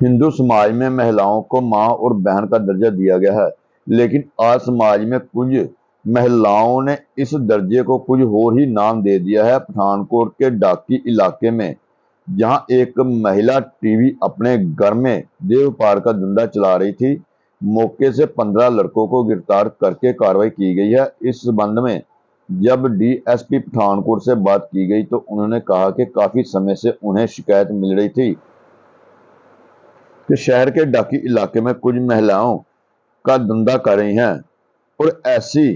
हिंदू समाज में महिलाओं को माँ और बहन का दर्जा दिया गया है, लेकिन आज समाज में कुछ महिलाओं ने इस दर्जे को कुछ और ही नाम दे दिया है, पठानकोट के डाकी इलाके में, जहाँ एक महिला टीवी अपने घर में देव पार का धंधा चला रही थी। मौके से पंद्रह लड़कों को गिरफ़्तार करके कार्रवाई की गई है। इस संबंध में जब डीएसपी पठानकोट से बात की गई तो उन्होंने कहा कि काफ़ी समय से उन्हें शिकायत मिल रही थी। कि शहर के डाकी इलाके में कुछ महिलाओं का धंधा कर रही हैं और ऐसी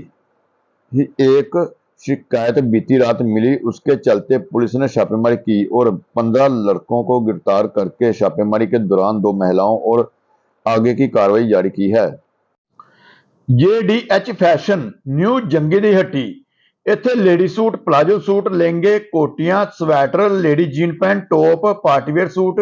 ही एक शिकायत बीती रात मिली उसके चलते पुलिस ने छापेमारी की और पंद्रह लड़कों को गिरफ्तार करके छापेमारी के दौरान दो महिलाओं और आगे की कार्रवाई जारी की है JDH ਫੈਸ਼ਨ ਨਿਊ ਜੰਗੀ ਦੀ ਹੱਟੀ ਇੱਥੇ ਲੇਡੀ ਸੂਟ ਪਲਾਜੋ ਸੂਟ ਲਹਿੰਗੇ ਕੋਟੀਆਂ sweater lady jean pant top partywear suit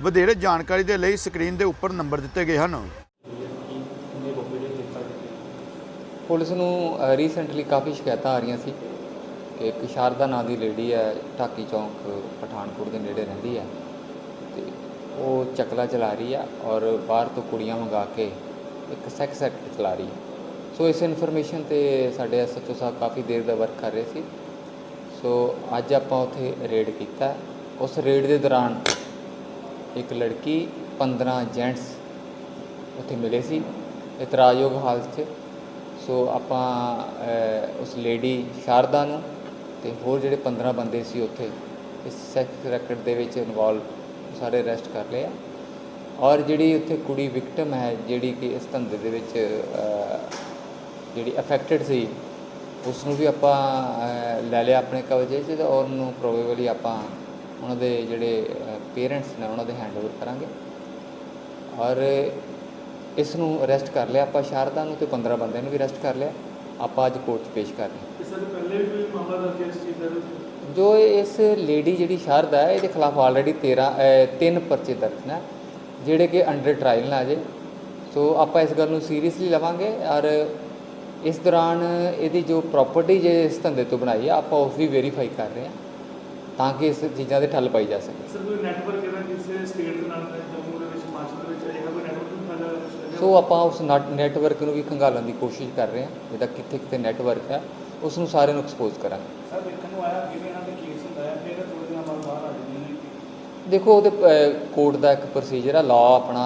ਵਧੇਰੇ ਜਾਣਕਾਰੀ ਦੇ ਲਈ ਸਕਰੀਨ ਦੇ ਉੱਪਰ ਨੰਬਰ ਦਿੱਤੇ ਗਏ ਹਨ। ਪੁਲਿਸ ਨੂੰ ਰੀਸੈਂਟਲੀ ਕਾਫੀ ਸ਼ਿਕਾਇਤਾਂ ਆ ਰਹੀਆਂ ਸੀ ਕਿ ਇੱਕ ਸ਼ਾਰਦਾ ਨਾਂ ਦੀ ਲੇਡੀ ਹੈ, ਢਾਕੀ ਚੌਂਕ, ਪਠਾਨਕੋਟ ਦੇ ਨੇੜੇ ਰਹਿੰਦੀ ਹੈ। ਤੇ ਉਹ ਚਕਲਾ ਚਲਾ ਰਹੀ ਹੈ ਔਰ ਬਾਹਰ ਤੋਂ ਕੁੜੀਆਂ ਮੰਗਾ ਕੇ ਇੱਕ ਸੈਕਸ ਐਕਟ ਚਲਾ ਰਹੀ ਹੈ। ਸੋ ਇਸ ਇਨਫੋਰਮੇਸ਼ਨ ਤੇ ਸਾਡੇ ਐਸਐਚਓ ਸਾਹਿਬ ਕਾਫੀ ਦੇਰ ਦਾ ਵਰਕ ਕਰ ਰਹੇ ਸੀ। ਸੋ ਅੱਜ ਆਪਾਂ ਉੱਥੇ ਰੇਡ ਕੀਤਾ। ਉਸ ਰੇਡ ਦੇ ਦੌਰਾਨ ਇੱਕ ਲੜਕੀ 15 ਜੈਂਟਸ ਉੱਥੇ ਮਿਲੇ ਸੀ, ਇਤਰਾਜ਼ਯੋਗ ਹਾਲਤ 'ਚ। ਸੋ ਆਪਾਂ ਉਸ ਲੇਡੀ ਸ਼ਾਰਦਾ ਨੂੰ ਤੇ ਹੋਰ ਜਿਹੜੇ 15 ਬੰਦੇ ਸੀ ਉੱਥੇ, ਇਸ ਸੈਕਸ ਰੈਕਟ ਦੇ ਵਿੱਚ ਇਨਵੋਲਵ ਸਾਰੇ ਅਰੈਸਟ ਕਰ ਲਏ ਔਰ ਜਿਹੜੀ ਉੱਥੇ ਕੁੜੀ ਵਿਕਟਮ ਹੈ, ਜਿਹੜੀ ਕਿ ਇਸ ਧੰਦੇ ਦੇ ਵਿੱਚ ਜਿਹੜੀ ਅਫੈਕਟਡ ਸੀ ਉਸ ਨੂੰ ਵੀ ਆਪਾਂ ਲੈ ਲਿਆ ਆਪਣੇ ਕਬਜ਼ੇ 'ਚ ਤੇ ਔਰ ਉਹਨੂੰ ਪ੍ਰੋਬੇਬਲੀ ਆਪਾਂ ਉਹਨਾਂ ਦੇ ਜਿਹੜੇ ਪੇਰੈਂਟਸ ਨੇ ਉਹਨਾਂ ਦੇ ਹੈਂਡਓਵਰ ਕਰਾਂਗੇ। ਔਰ ਇਸ ਨੂੰ ਅਰੈਸਟ ਕਰ ਲਿਆ ਆਪਾਂ ਸ਼ਾਰਦਾ ਨੂੰ ਤੇ 15 ਬੰਦਿਆਂ ਨੂੰ ਵੀ ਅਰੈਸਟ ਕਰ ਲਿਆ। ਆਪਾਂ ਅੱਜ ਕੋਰਟ 'ਚ ਪੇਸ਼ ਕਰ ਰਹੇ ਇਸ ਤੋਂ ਪਹਿਲੇ ਵੀ ਕੋਈ ਮਾਮਲਾ ਦਰਜ ਹੈ ਇਸ ਚੀਜ਼ ਦਾ ਹਾਂ। ਜੋ ਇਸ ਲੇਡੀ ਜਿਹੜੀ ਸ਼ਾਰਦਾ ਹੈ ਇਹਦੇ ਖਿਲਾਫ ਆਲਰੇਡੀ 13 ਅ, ਤਿੰਨ ਪਰਚੇ ਦਰਜ ਨੇ ਜਿਹੜੇ ਕਿ ਅੰਡਰ ਟ੍ਰਾਇਲ ਨੇ ਅਜੇ। ਸੋ ਆਪਾਂ ਇਸ ਗੱਲ ਨੂੰ ਸੀਰੀਅਸਲੀ ਲਵਾਂਗੇ ਔਰ ਇਸ ਦੌਰਾਨ ਇਹਦੀ ਜੋ ਪ੍ਰਾਪਰਟੀ ਜੇ ਇਸ ਧੰਦੇ ਤੋਂ ਬਣਾਈ ਆ ਆਪਾਂ ਉਸ ਵੀ ਵੈਰੀਫਾਈ ਕਰ ਰਹੇ ਹਾਂ। ਤਾਂ ਕਿ ਇਸ ਚੀਜ਼ਾਂ ਦੇ ਠੱਲ ਪਾਈ ਜਾ ਸਕੇ ਸਰ ਕੋਈ ਨੈਟਵਰਕ ਇਹਦਾ ਕਿਸੇ ਸਟੇਟ ਦੇ ਨਾਲ ਹੈ ਜੰਮੂ ਦੇ ਵਿੱਚ ਹਿਮਾਚਲ ਦੇ ਵਿੱਚ ਇਹਦਾ ਕੋਈ ਨੈਟਵਰਕ ਨਹੀਂ ਫੈਲਿਆ ਸੋ ਆਪਾਂ ਉਸ ਨੈਟਵਰਕ ਨੂੰ ਵੀ ਖੰਗਾਲਣ ਦੀ ਕੋਸ਼ਿਸ਼ ਕਰ ਰਹੇ ਹਾਂ ਜਿਹਦਾ ਕਿੱਥੇ ਕਿੱਥੇ ਨੈਟਵਰਕ ਹੈ ਉਸ ਨੂੰ ਸਾਰਿਆਂ ਨੂੰ ਐਕਸਪੋਜ਼ ਕਰਾਂਗੇ। ਸਰ ਦੇਖਣ ਨੂੰ ਆਇਆ ਕਿਵੇਂ ਇਹਨਾਂ ਦੇ ਕੇਸ ਹੁੰਦਾ ਹੈ ਫਿਰ ਥੋੜੇ ਦਿਨਾਂ ਬਾਅਦ ਬਾਹਰ ਆ ਜਾਂਦੇ ਨੇ। ਦੇਖੋ ਉਹਦੇ ਕੋਰਟ ਦਾ ਇੱਕ ਪ੍ਰੋਸੀਜਰ ਹੈ ਲਾਅ ਆਪਣਾ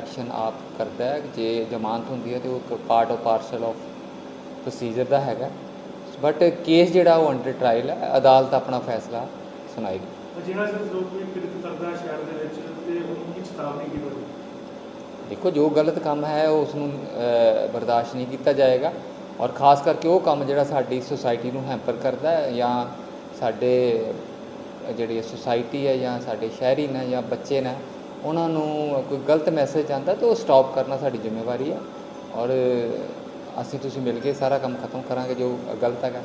ਐਕਸ਼ਨ ਆਪ ਕਰਦਾ ਹੈ ਜੇ ਜ਼ਮਾਨਤ ਹੁੰਦੀ ਹੈ ਤੇ ਉਹ ਇੱਕ part of parcel of procedure ਦਾ ਹੈਗਾ। ਬਟ ਕੇਸ ਜਿਹੜਾ ਉਹ ਅੰਡਰ ਟ੍ਰਾਇਲ ਹੈ ਅਦਾਲਤ ਆਪਣਾ ਫੈਸਲਾ ਸੁਣਾਏਗੀ। ਤਾਂ ਜਿਹੜਾ ਸਰ ਲੋਕ ਕੋਈ ਕਿਰਤ ਕਰਦਾ ਹੈ ਸ਼ਹਿਰ ਦੇ ਵਿੱਚ ਤੇ ਉਹਨੂੰ ਕੀ ਚੇਤਾਵਨੀ ਕੀ ਹੋਵੇ ਦੇਖੋ ਜੋ ਗਲਤ ਕੰਮ ਹੈ ਉਸ ਨੂੰ ਬਰਦਾਸ਼ਤ ਨਹੀਂ ਕੀਤਾ ਜਾਏਗਾ। ਔਰ ਖਾਸ ਕਰਕੇ ਉਹ ਕੰਮ ਜਿਹੜਾ ਸਾਡੀ ਸੁਸਾਇਟੀ ਨੂੰ ਹੈਂਪਰ ਕਰਦਾ ਹੈ ਜਾਂ ਸਾਡੇ ਜਿਹੜੀ ਸੁਸਾਇਟੀ ਹੈ ਜਾਂ ਸਾਡੇ ਸ਼ਹਿਰੀ ਨੇ ਜਾਂ ਬੱਚੇ ਨੇ ਉਹਨਾਂ ਨੂੰ ਕੋਈ ਗਲਤ ਮੈਸੇਜ ਆਉਂਦਾ ਤਾਂ ਉਹ ਸਟਾਪ ਕਰਨਾ ਸਾਡੀ ਜ਼ਿੰਮੇਵਾਰੀ ਹੈ। ਔਰ ਅਸੀਂ ਤੁਸੀਂ ਮਿਲ ਕੇ ਸਾਰਾ ਕੰਮ ਖਤਮ ਕਰਾਂਗੇ ਜੋ ਗਲਤ ਹੈਗਾ।